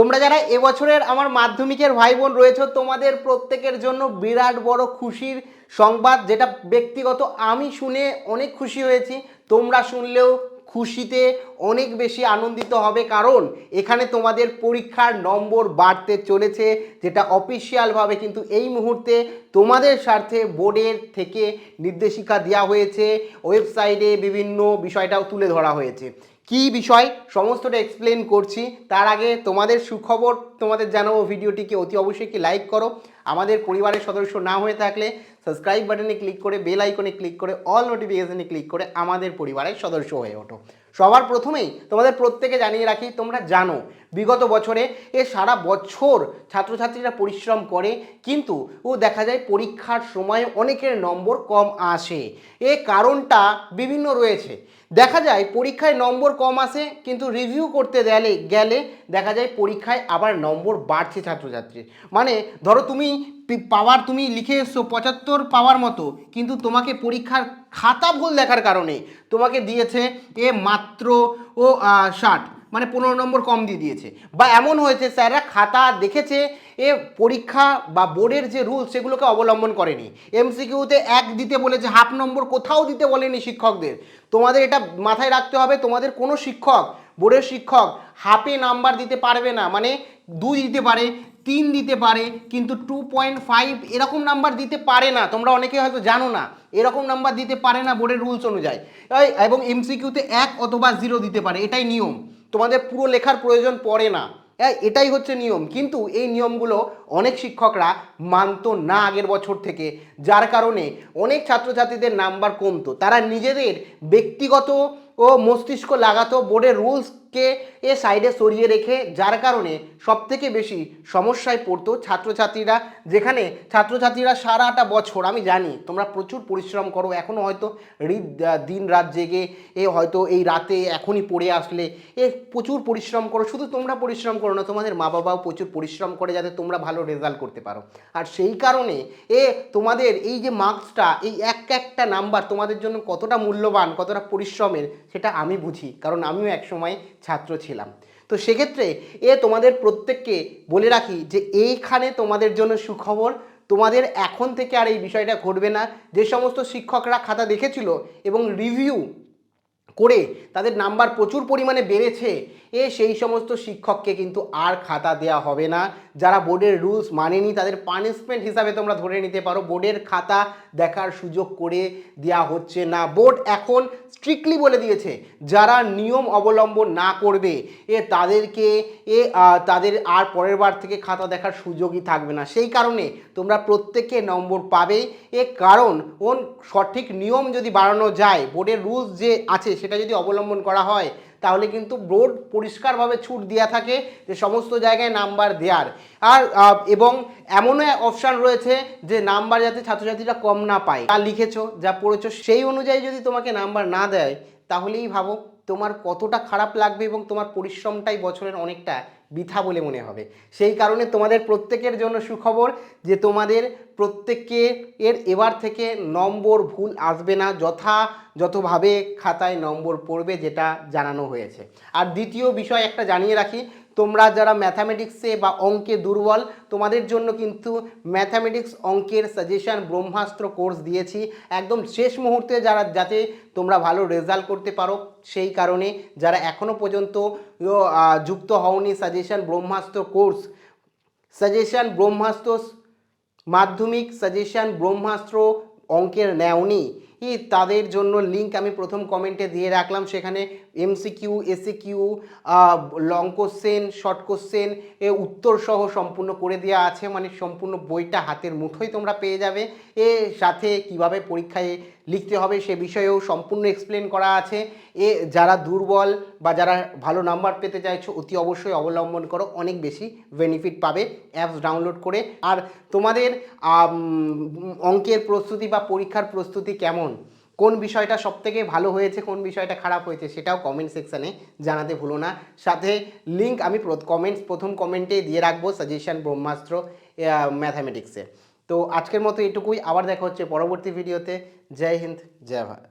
তোমরা যারা এবছরের আমার মাধ্যমিকের ভাই বোন রয়েছে, তোমাদের প্রত্যেকের জন্য বিরাট বড় খুশির সংবাদ, যেটা ব্যক্তিগত আমি শুনে অনেক খুশি হয়েছি। তোমরা শুনলেও খুশিতে অনেক বেশি আনন্দিত হবে, কারণ এখানে তোমাদের পরীক্ষার নম্বর বাড়তে চলেছে, যেটা অফিসিয়ালভাবে কিন্তু এই মুহূর্তে তোমাদের স্বার্থে বোর্ডের থেকে নির্দেশিকা দেওয়া হয়েছে। ওয়েবসাইটে বিভিন্ন বিষয়টাও তুলে ধরা হয়েছে। কি বিষয়, সমস্তটা এক্সপ্লেন করছি। তার আগে তোমাদের সুখবর, তোমাদের জানাব ভিডিওটিকে অতি অবশ্যই একটি লাইক করো। আমাদের পরিবারের সদস্য না হয়ে থাকলে সাবস্ক্রাইব বাটনে ক্লিক করে, বেল আইকনে ক্লিক করে, অল নোটিফিকেশনে ক্লিক করে আমাদের পরিবারের সদস্য হয়ে ওঠো। সবার প্রথমেই তোমাদের প্রত্যেকে জানিয়ে রাখি, তোমরা জানো, বিগত বছরে এ সারা বছর ছাত্রছাত্রীরা পরিশ্রম করে, কিন্তু ও দেখা যায় পরীক্ষার সময় অনেকের নম্বর কম আসে। এ কারণটা বিভিন্ন রয়েছে। দেখা যায় পরীক্ষায় নম্বর কম আসে, কিন্তু রিভিউ করতে গেলে গেলে দেখা যায় পরীক্ষায় আবার নম্বর বাড়ছে ছাত্রছাত্রীর। মানে ধরো তুমি পাওয়ার তুমি লিখে এসছো পঁচাত্তর পাওয়ার মতো, কিন্তু তোমাকে পরীক্ষার খাতা ভুল দেখার কারণে তোমাকে দিয়েছে এ মাত্র ও ষাট মানে পনেরো নম্বর কম দিয়ে দিয়েছে। বা এমন হয়েছে স্যাররা খাতা দেখেছে এ পরীক্ষা বা বোর্ডের যে রুল সেগুলোকে অবলম্বন করেনি। এমসিকিউতে এক দিতে বলেছে, হাফ নম্বর কোথাও দিতে বলেনি শিক্ষকদের। তোমাদের এটা মাথায় রাখতে হবে, তোমাদের কোনো শিক্ষক, বোর্ডের শিক্ষক হাফে নাম্বার দিতে পারবে না মানে দুই দিতে পারে তিন দিতে পারে, কিন্তু টু পয়েন্ট ফাইভ এরকম নাম্বার দিতে পারে না। তোমরা অনেকে হয়তো জানো না, এরকম নাম্বার দিতে পারে না বোর্ডের রুলস অনুযায়ী। এবং এমসিকিউতে এক অথবা জিরো দিতে পারে, এটাই নিয়ম। তোমাদের পুরো লেখার প্রয়োজন পড়ে না। হ্যাঁ এটাই হচ্ছে নিয়ম। কিন্তু এই নিয়মগুলো অনেক শিক্ষকরা মানতো না আগের বছর থেকে, যার কারণে অনেক ছাত্রছাত্রীদের নাম্বার কমতো। তারা নিজেদের ব্যক্তিগত ও মস্তিষ্ক লাগাতো বোর্ডের রুলসকে এ সাইডে সরিয়ে রেখে, যার কারণে সবথেকে বেশি সমস্যায় পড়তো ছাত্রছাত্রীরা, যেখানে ছাত্রছাত্রীরা সারাটা বছর, আমি জানি, তোমরা প্রচুর পরিশ্রম করো এখনও হয়তো দিন রাত জেগে, এ হয়তো এই রাতে এখনই পড়ে আসলে, এ প্রচুর পরিশ্রম করো, শুধু তোমরা পরিশ্রম করো না, তোমাদের মা বাবাও প্রচুর পরিশ্রম করে যাতে তোমরা ভালো রেজাল্ট করতে পারো। আর সেই কারণে, এ তোমাদের এই যে মার্কসটা এই এক একটা নাম্বার তোমাদের জন্য কতটা মূল্যবান, কতটা পরিশ্রমের, সেটা আমি বুঝি। কারণ আমিও একসময় ছাত্র ছিলাম। তো সেক্ষেত্রে এ তোমাদের প্রত্যেককে বলে রাখি যে এইখানে তোমাদের জন্য সুখবর, তোমাদের এখন থেকে আর এই বিষয়টা ঘটবে না। যে সমস্ত শিক্ষকরা খাতা দেখেছিল এবং রিভিউ করে তাদের নাম্বার প্রচুর পরিমাণে বেড়েছে এ সেই সমস্ত শিক্ষককে কিন্তু আর খাতা দেওয়া হবে না। যারা বোর্ডের রুলস মানেনি, তাদের পানিশমেন্ট হিসাবে তোমরা ধরে নিতে পারো। বোর্ডের খাতা দেখার সুযোগ করে দেওয়া হচ্ছে না। বোর্ড এখন স্ট্রিক্টলি বলে দিয়েছে, যারা নিয়ম অবলম্বন না করবে, এ তাদেরকে, এ তাদের আর পরের বার থেকে খাতা দেখার সুযোগই থাকবে না। সেই কারণে তোমরা প্রত্যেকে নম্বর পাবে। এ কারণ, ওন সঠিক নিয়ম যদি বাড়ানো যায়, বোর্ডের রুলস যে আছে, সেটা যদি অবলম্বন করা হয় তাহলে কিন্তু বোর্ড পরিষ্কারভাবে ছুট দেওয়া থাকে, যে সমস্ত জায়গায় নাম্বার দেওয়ার আর এবং এমনও অপশান রয়েছে যে নাম্বার যাতে ছাত্রছাত্রীরা কম না পায়। তা লিখেছো, যা পড়েছো, সেই অনুযায়ী যদি তোমাকে নাম্বার না দেয়, তাহলেই ভাবো তোমার কতটা খারাপ লাগবে এবং তোমার পরিশ্রমটাই বছরের অনেকটা বৃথা বলে মনে হবে। সেই কারণে তোমাদের প্রত্যেকের জন্য সুখবর যে তোমাদের প্রত্যেককে এর এবার থেকে নম্বর ভুল আসবে না, যথা যতভাবে খাতায় নম্বর পড়বে যেটা জানানো হয়েছে। আর দ্বিতীয় বিষয় একটা জানিয়ে রাখি, তোমরা যারা ম্যাথামেটিক্সে বা অঙ্কে দুর্বল, তোমাদের জন্য কিন্তু ম্যাথামেটিক্স অঙ্কের সাজেশন ব্রহ্মাস্ত্র কোর্স দিয়েছি। একদম শেষ মুহূর্তে যারা, যাতে তোমরা ভালো রেজাল্ট করতে পারো, সেই কারণে যারা এখনও পর্যন্ত যুক্ত হওনি suggestion Brahmastra course. Suggestion Brahmastra Madhyamik suggestion Brahmastra অঙ্কের নেওনি। ই তাদের জন্য লিংক আমি প্রথম কমেন্টে দিয়ে রাখলাম। সেখানে MCQ SAQ long question short question এ উত্তর সহ সম্পূর্ণ করে দেওয়া আছে। মানে সম্পূর্ণ বইটা হাতের মুঠোই তোমরা পেয়ে যাবে। এ সাথে কীভাবে পরীক্ষায় লিখতে হবে সে বিষয়েও সম্পূর্ণ এক্সপ্লেন করা আছে। এ যারা দুর্বল বা যারা ভালো নাম্বার পেতে চাইছো, অতি অবশ্যই অবলম্বন করো। অনেক বেশি বেনিফিট পাবে অ্যাপস ডাউনলোড করে। আর তোমাদের অঙ্কের প্রস্তুতি বা পরীক্ষার প্রস্তুতি কেমন? কোন বিষয়টা সবথেকে ভালো হয়েছে, কোন বিষয়টা খারাপ হয়েছে সেটাও কমেন্ট সেকশানে জানাতে ভুলো না। সাথে লিঙ্ক আমি কমেন্টস প্রথম কমেন্টে দিয়ে রাখব সাজেশন ব্রহ্মাস্ত্র ম্যাথামেটিক্সে তো আজকের মতো এটুকুই, আবার দেখা হচ্ছে পরবর্তী ভিডিওতে জয় হিন্দ, জয় ভারত।